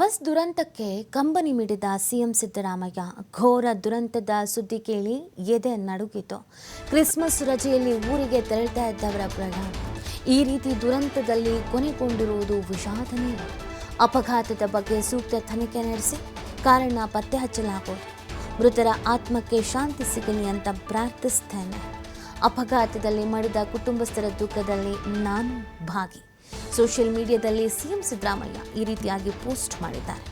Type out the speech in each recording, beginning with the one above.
Bus ದುರಂತಕ್ಕೆ ಕಂಬನಿ ಮಿಡಿದ CM Siddaramaiah ಘೋರ ದುರಂತದ ಸುದ್ದಿ ಕೇಳಿ ಎದೆ ನಡುಗಿತು. ಕ್ರಿಸ್ಮಸ್ ರಜೆಯಲ್ಲಿ ಊರಿಗೆ ತೆರಳ್ತಾ ಇದ್ದವರ ಪ್ರಯಾಣ ಈ ರೀತಿ ದುರಂತದಲ್ಲಿ ಕೊನೆಗೊಂಡಿರುವುದು ವಿಷಾದನೀಯ ಅಪಘಾತದ ಬಗ್ಗೆ ಸೂಕ್ತ ತನಿಖೆ ನಡೆಸಿ ಕಾರಣ ಪತ್ತೆ ಹಚ್ಚಲಾಗುವುದು ಮೃತರ ಆತ್ಮಕ್ಕೆ ಶಾಂತಿ ಸಿಗಲಿ ಅಂತ ಪ್ರಾರ್ಥಿಸ್ತೇನೆ. ಅಪಘಾತದಲ್ಲಿ ಮಡಿದ ಕುಟುಂಬಸ್ಥರ ದುಃಖದಲ್ಲಿ ನಾನು ಭಾಗಿ. ಸೋಷಿಯಲ್ ಮೀಡಿಯಾದಲ್ಲಿ ಸಿಎಂ ಸಿದ್ದರಾಮಯ್ಯ ಈ ರೀತಿಯಾಗಿ ಪೋಸ್ಟ್ ಮಾಡಿದ್ದಾರೆ.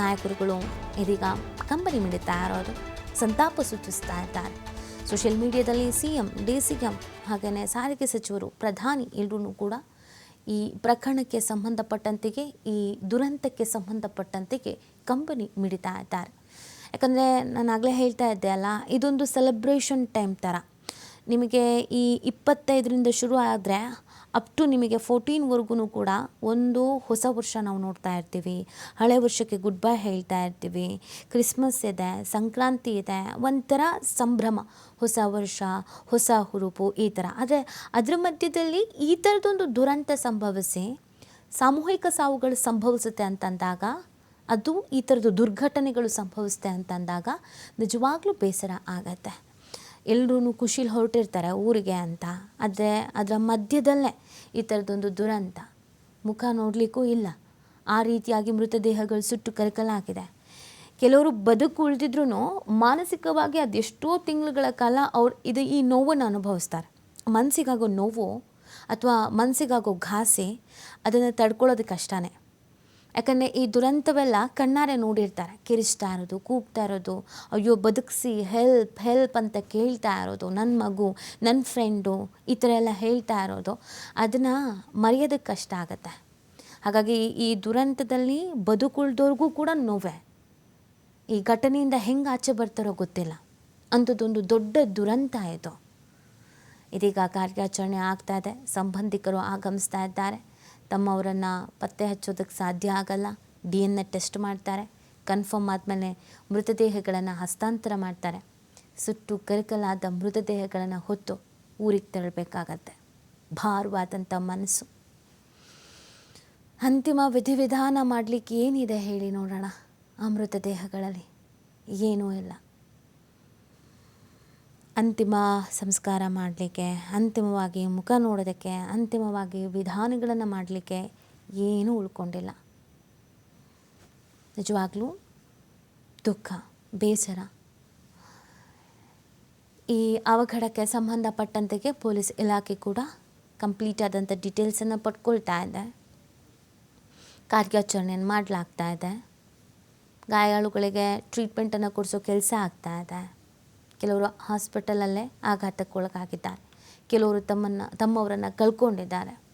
ನಾಯಕರುಗಳು ಇದೀಗ ಕಂಬನಿ ಮಿಡಿತಾ ತಯಾರಾದರು, ಸಂತಾಪ ಸೂಚಿಸ್ತಾ ಇದ್ದಾರೆ. ಸೋಷಿಯಲ್ ಮೀಡಿಯಾದಲ್ಲಿ ಸಿಎಂ ಡಿ ಸಿ ಎಂ ಹಾಗೆಯೇ ಸಾರಿಗೆ ಸಚಿವರು, ಪ್ರಧಾನಿ ಎಲ್ಲರೂ ಕೂಡ ಈ ಪ್ರಕರಣಕ್ಕೆ ಸಂಬಂಧಪಟ್ಟಂತೆಗೆ, ಈ ದುರಂತಕ್ಕೆ ಸಂಬಂಧಪಟ್ಟಂತೆಗೆ ಕಂಬನಿ ಮಿಡಿತಾ ಇದ್ದಾರೆ. ಯಾಕಂದರೆ ನಾನು ಆಗಲೇ ಹೇಳ್ತಾ ಇದ್ದೆ ಅಲ್ಲ, ಇದೊಂದು ಸೆಲೆಬ್ರೇಷನ್ ಟೈಮ್ ಥರ ನಿಮಗೆ ಈ ಇಪ್ಪತ್ತೈದರಿಂದ ಶುರು ಆದರೆ ಅಪ್ ಟು ನಿಮಗೆ ಫೋರ್ಟೀನ್ವರೆಗೂ ಕೂಡ ಒಂದು ಹೊಸ ವರ್ಷ ನಾವು ನೋಡ್ತಾ ಇರ್ತೀವಿ. ಹಳೆ ವರ್ಷಕ್ಕೆ ಗುಡ್ ಬೈ ಹೇಳ್ತಾ ಇರ್ತೀವಿ. ಕ್ರಿಸ್ಮಸ್ ಇದೆ, ಸಂಕ್ರಾಂತಿ ಇದೆ, ಒಂಥರ ಸಂಭ್ರಮ, ಹೊಸ ವರ್ಷ, ಹೊಸ ಹುರುಪು ಈ ಥರ. ಆದರೆ ಅದರ ಮಧ್ಯದಲ್ಲಿ ಈ ಥರದೊಂದು ದುರಂತ ಸಂಭವಿಸಿ, ಸಾಮೂಹಿಕ ಸಾವುಗಳು ಸಂಭವಿಸುತ್ತೆ ಅಂತಂದಾಗ, ಅದು ಈ ಥರದ್ದು ದುರ್ಘಟನೆಗಳು ಸಂಭವಿಸುತ್ತೆ ಅಂತಂದಾಗ ನಿಜವಾಗ್ಲೂ ಬೇಸರ ಆಗತ್ತೆ. ಎಲ್ಲರೂ ಖುಷಿಲಿ ಹೊರಟಿರ್ತಾರೆ ಊರಿಗೆ ಅಂತ. ಆದರೆ ಅದರ ಮಧ್ಯದಲ್ಲೇ ಈ ಥರದ್ದೊಂದು ದುರಂತ. ಮುಖ ನೋಡಲಿಕ್ಕೂ ಇಲ್ಲ. ಆ ರೀತಿಯಾಗಿ ಮೃತದೇಹಗಳು ಸುಟ್ಟು ಕರಕಲಾಗಿದೆ ಕೆಲವರು ಬದುಕು ಉಳಿದಿದ್ರೂ ಮಾನಸಿಕವಾಗಿ ಅದೆಷ್ಟೋ ತಿಂಗಳುಗಳ ಕಾಲ ಅವ್ರು ಇದು ಈ ನೋವನ್ನು ಅನುಭವಿಸ್ತಾರೆ. ಮನಸ್ಸಿಗಾಗೋ ನೋವು ಅಥವಾ ಮನಸ್ಸಿಗಾಗೋ ಘಾಸೆ ಅದನ್ನು ತಡ್ಕೊಳ್ಳೋದು ಕಷ್ಟನೇ. ಯಾಕಂದರೆ ಈ ದುರಂತವೆಲ್ಲ ಕಣ್ಣಾರೆ ನೋಡಿರ್ತಾರೆ. ಕಿರಿಸ್ತಾ ಇರೋದು, ಕೂಗ್ತಾ ಇರೋದು, ಅಯ್ಯೋ ಬದುಕಿಸಿ ಹೆಲ್ಪ್ ಹೆಲ್ಪ್ ಅಂತ ಕೇಳ್ತಾ ಇರೋದು ನನ್ನ ಮಗು ನನ್ನ ಫ್ರೆಂಡು ಈ ಥರ ಎಲ್ಲ ಹೇಳ್ತಾ ಇರೋದು. ಅದನ್ನು ಮರೆಯೋದಕ್ಕೆ ಕಷ್ಟ ಆಗುತ್ತೆ. ಹಾಗಾಗಿ ಈ ದುರಂತದಲ್ಲಿ ಬದುಕುಳ್ದವ್ರಿಗೂ ಕೂಡ ನೋವೇ. ಈ ಘಟನೆಯಿಂದ ಹೆಂಗೆ ಆಚೆ ಬರ್ತಾರೋ ಗೊತ್ತಿಲ್ಲ. ಅಂಥದ್ದೊಂದು ದೊಡ್ಡ ದುರಂತ ಇದು. ಇದೀಗ ಕಾರ್ಯಾಚರಣೆ ಆಗ್ತಾ ಇದೆ. ಸಂಬಂಧಿಕರು ಆಗಮಿಸ್ತಾ ಇದ್ದಾರೆ. ತಮ್ಮವರನ್ನು ಪತ್ತೆ ಹಚ್ಚೋದಕ್ಕೆ ಸಾಧ್ಯ ಆಗಲ್ಲ. ಡಿ ಎನ್ ಟೆಸ್ಟ್ ಮಾಡ್ತಾರೆ. ಕನ್ಫರ್ಮ್ ಆದಮೇಲೆ ಮೃತದೇಹಗಳನ್ನು ಹಸ್ತಾಂತರ ಮಾಡ್ತಾರೆ. ಸುಟ್ಟು ಕರಕಲಾದ ಮೃತದೇಹಗಳನ್ನು ಹೊತ್ತು ಊರಿಗೆ ತೆರಳಬೇಕಾಗತ್ತೆ. ಭಾರವಾದಂಥ ಮನಸ್ಸು. ಅಂತಿಮ ವಿಧಿವಿಧಾನ ಮಾಡಲಿಕ್ಕೆ ಏನಿದೆ ಹೇಳಿ ನೋಡೋಣ. ಆ ಮೃತದೇಹಗಳಲ್ಲಿ ಏನೂ ಇಲ್ಲ. ಅಂತಿಮ ಸಂಸ್ಕಾರ ಮಾಡಲಿಕ್ಕೆ, ಅಂತಿಮವಾಗಿ ಮುಖ ನೋಡೋದಕ್ಕೆ, ಅಂತಿಮವಾಗಿ ವಿಧಾನಗಳನ್ನು ಮಾಡಲಿಕ್ಕೆ ಏನೂ ಉಳ್ಕೊಂಡಿಲ್ಲ. ನಿಜವಾಗ್ಲೂ ದುಃಖ, ಬೇಸರ. ಈ ಅವಘಡಕ್ಕೆ ಸಂಬಂಧಪಟ್ಟಂತೆಗೆ ಪೊಲೀಸ್ ಇಲಾಖೆ ಕೂಡ ಕಂಪ್ಲೀಟ್ ಆದಂಥ ಡೀಟೇಲ್ಸನ್ನು ಪಡ್ಕೊಳ್ತಾ ಇದೆ. ಕಾರ್ಯಾಚರಣೆಯನ್ನು ಮಾಡಲಾಗ್ತಾ ಇದೆ. ಗಾಯಾಳುಗಳಿಗೆ ಟ್ರೀಟ್ಮೆಂಟನ್ನು ಕೊಡಿಸೋ ಕೆಲಸ ಆಗ್ತಾ ಇದೆ. ಕೆಲವರು ಹಾಸ್ಪಿಟಲಲ್ಲೇ ಆಘಾತಕ್ಕೊಳಗಾಗಿದ್ದಾರೆ. ಕೆಲವರು ತಮ್ಮನ್ನು ತಮ್ಮವರನ್ನು ಕಳ್ಕೊಂಡಿದ್ದಾರೆ.